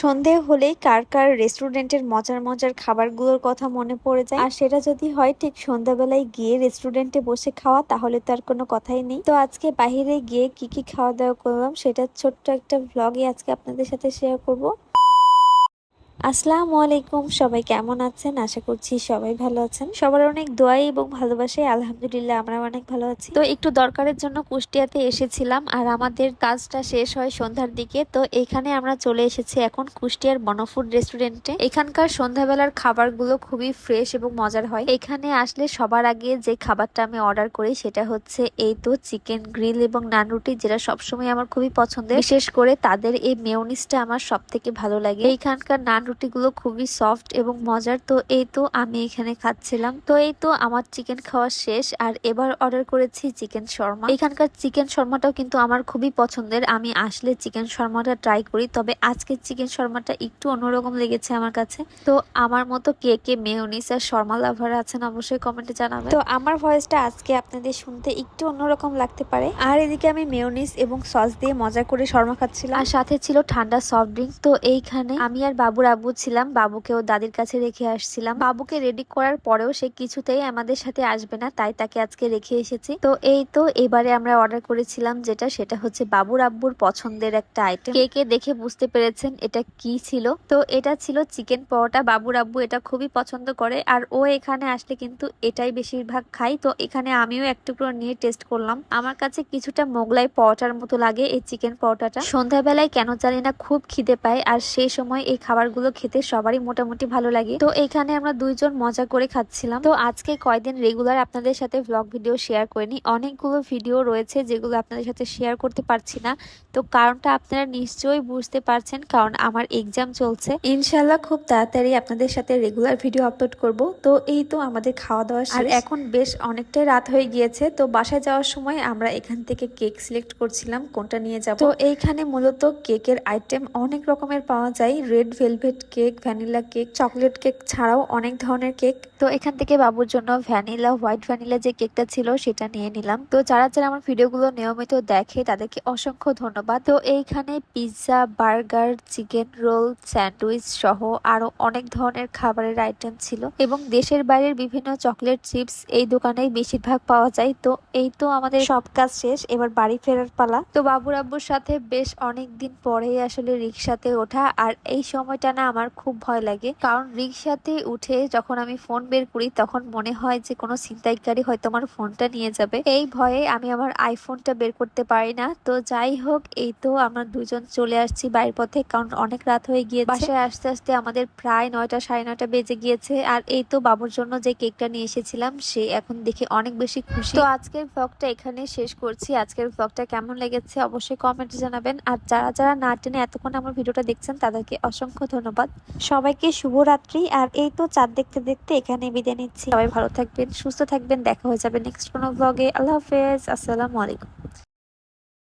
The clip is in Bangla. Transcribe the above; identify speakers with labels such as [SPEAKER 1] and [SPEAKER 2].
[SPEAKER 1] সন্ধে হলেই কার কার রেস্টুরেন্টের মজার মজার খাবারগুলোর কথা মনে পড়ে যায়। আর সেটা যদি হয়, ঠিক সন্ধ্যাবেলায় গিয়ে রেস্টুরেন্টে বসে খাওয়া, তাহলে তো আর কোনো কথাই নেই। তো আজকে বাহিরে গিয়ে কি কি খাওয়া দাওয়া করলাম, সেটা ছোট্ট একটা ভ্লগে আজকে আপনাদের সাথে শেয়ার করব। আসসালামু আলাইকুম, সবাই কেমন আছেন? আশা করছি সবাই ভালো আছেন। সবার অনেক দোয়াই এবং ভালোবাসে আলহামদুলিল্লাহ আমরা অনেক ভালো আছি। তো একটু দরকারের জন্য কুষ্টিয়াতে এসেছিলাম আর আমাদের কাজটা শেষ হয় সন্ধ্যার দিকে। তো এখানে আমরা চলে এসেছি এখন কুষ্টিয়ার বনফুড রেস্টুরেন্টে। এখানকার সন্ধ্যাবেলার খাবারগুলো খুবই ফ্রেশ এবং মজার হয়। এখানে আসলে সবার আগে যে খাবারটা আমি অর্ডার করি সেটা হচ্ছে এই তো চিকেন গ্রিল এবং নান রুটি, যেটা সবসময় আমার খুবই পছন্দের। বিশেষ করে তাদের এই মেয়নিসটা আমার সব থেকে ভালো লাগে। এইখানকার নান রুটিগুলো খুবই সফট এবং মজার। তো এই তো আমি এখানে খাচ্ছিলাম। তো এই তো আমার চিকেন খাওয়া শেষ। আর এবার অর্ডার করেছি চিকেন শর্মা। এখানকার চিকেন শর্মাটাও কিন্তু আমার খুবই পছন্দের। আমি আসলে চিকেন শর্মাটা ট্রাই করি। তবে আজকে চিকেন শর্মাটা একটু অন্যরকম লেগেছে আমার কাছে। তো আমার মতো কে কে মেয়নিস আর শর্মা লাভার আছেন অবশ্যই কমেন্টে জানাবেন। তো আমার ভয়েসটা আজকে আপনাদের শুনতে একটু অন্যরকম লাগতে পারে। আর এদিকে আমি মেয়নিস এবং সস দিয়ে মজা করে শর্মা খাচ্ছিলাম। আর সাথে ছিল ঠান্ডা সফট ড্রিঙ্ক তো এইখানে আমি আর বাবুর আব্বু ছিলাম বাবুকে ও দাদির কাছে রেখে আসছিলাম। বাবুকে রেডি করার পরেও সে কিছুতেই আমাদের সাথে আসবে না, তাই তাকে আজকে রেখে এসেছি। তো এই তো এবারে আমরা অর্ডার করেছিলাম যেটা, সেটা হচ্ছে বাবুর আব্বুর পছন্দের একটা আইটেম কে কে দেখে বুঝতে পেরেছেন এটা কি ছিল? তো এটা ছিল চিকেন পরোটা। বাবুর আব্বু এটা খুবই পছন্দ করে, আর ও এখানে আসলে কিন্তু এটাই বেশিরভাগ খাই তো এখানে আমিও এক টুকরো নিয়ে টেস্ট করলাম। আমার কাছে কিছুটা মোগলাই পরোটার মতো লাগে এই চিকেন পরোটাটা। সন্ধ্যাবেলায় কেন জানি না খুব খিদে পায়, আর সেই সময় এই খাবারগুলো খেতে সবারই মোটামুটি ভালো লাগে। তো এখানে আমরা দুইজন মজা করে খাচ্ছিলাম। তো আজকে কয়দিন রেগুলার আপনাদের সাথে ব্লগ ভিডিও শেয়ার করিনি। অনেকগুলো ভিডিও রয়েছে যেগুলো আপনাদের সাথে শেয়ার করতে পারছি না। তো কারণটা আপনারা নিশ্চয়ই বুঝতে পারছেন কারণ আমার এক্সাম চলছে। ইনশাল্লাহ খুব তাড়াতাড়ি আপনাদের সাথে রেগুলার ভিডিও আপলোড করব। তো এই তো আমাদের খাওয়া দাওয়া আর এখন বেশ অনেকটাই রাত হয়ে গিয়েছে। তো বাসায় যাওয়ার সময় আমরা এখান থেকে কেক সিলেক্ট করছিলাম কোনটা নিয়ে যাব। তো এইখানে মূলত কেকের আইটেম অনেক রকমের পাওয়া যায়। Red velvet cake vanilla cake chocolate cake ছাড়াও অনেক ধরনের কেক তো এখান থেকে বাবুর জন্য ভ্যানিলা হোয়াইট ভ্যানিলা যে কেকটা ছিল সেটা নিয়ে নিলাম। তো যারা যারা আমার ভিডিওগুলো নিয়মিত দেখে তাদেরকে অসংখ্য ধন্যবাদ। তো এইখানে pizza burger chicken roll sandwich সহ আরও অনেক ধরনের খাবারের আইটেম ছিল এবং দেশের বাইরের বিভিন্ন চকলেট চিপস এই দোকানেই বেশিরভাগ পাওয়া যায়। তো এই তো আমাদের সব কাজ শেষ, এবার বাড়ি ফেরার পালা। তো বাবুর আব্বুর সাথে বেশ অনেক দিন পরেই আসলে রিক্সাতে ওঠা। আর এই সময়টা না আমার খুব ভয় লাগে। কারণ রিক্সাতে উঠে যখন আমি ফোন বের করি, তখন মনে হয় যে কোনো ছিনতাইকারী হয়তো আমার ফোনটা নিয়ে যাবে। এই ভয়ে আমি আমার আইফোনটা বের করতে পারি না। তো যাই হোক, এই তো আমরা দুজন চলে আসছি বাইরের পথে। কারণ অনেক রাত হয়ে গিয়ে বাসায় আসতে আসতে আমাদের প্রায় নয়টা, সাড়ে নয়টা বেজে গিয়েছে। আর এই তো বাবুর জন্য যে কেকটা নিয়ে এসেছিলাম, সে এখন দেখে অনেক বেশি খুশি। তো আজকের ব্লগটা এখানে শেষ করছি। আজকের ব্লগটা কেমন লেগেছে অবশ্যই কমেন্টে জানাবেন। আর যারা যারা না টেনে এতক্ষণ আমার ভিডিওটা দেখছেন, তাদেরকে অসংখ্য ধন্যবাদ। সবাইকে শুভরাত্রি আর এই তো চাঁদ দেখতে দেখতে এখানে বিদায় নিচ্ছি। সবাই ভালো থাকবেন, সুস্থ থাকবেন, দেখা হয়ে যাবে নেক্সট কোনো ব্লগে আল্লাহ হাফেজ, আসসালামু আলাইকুম।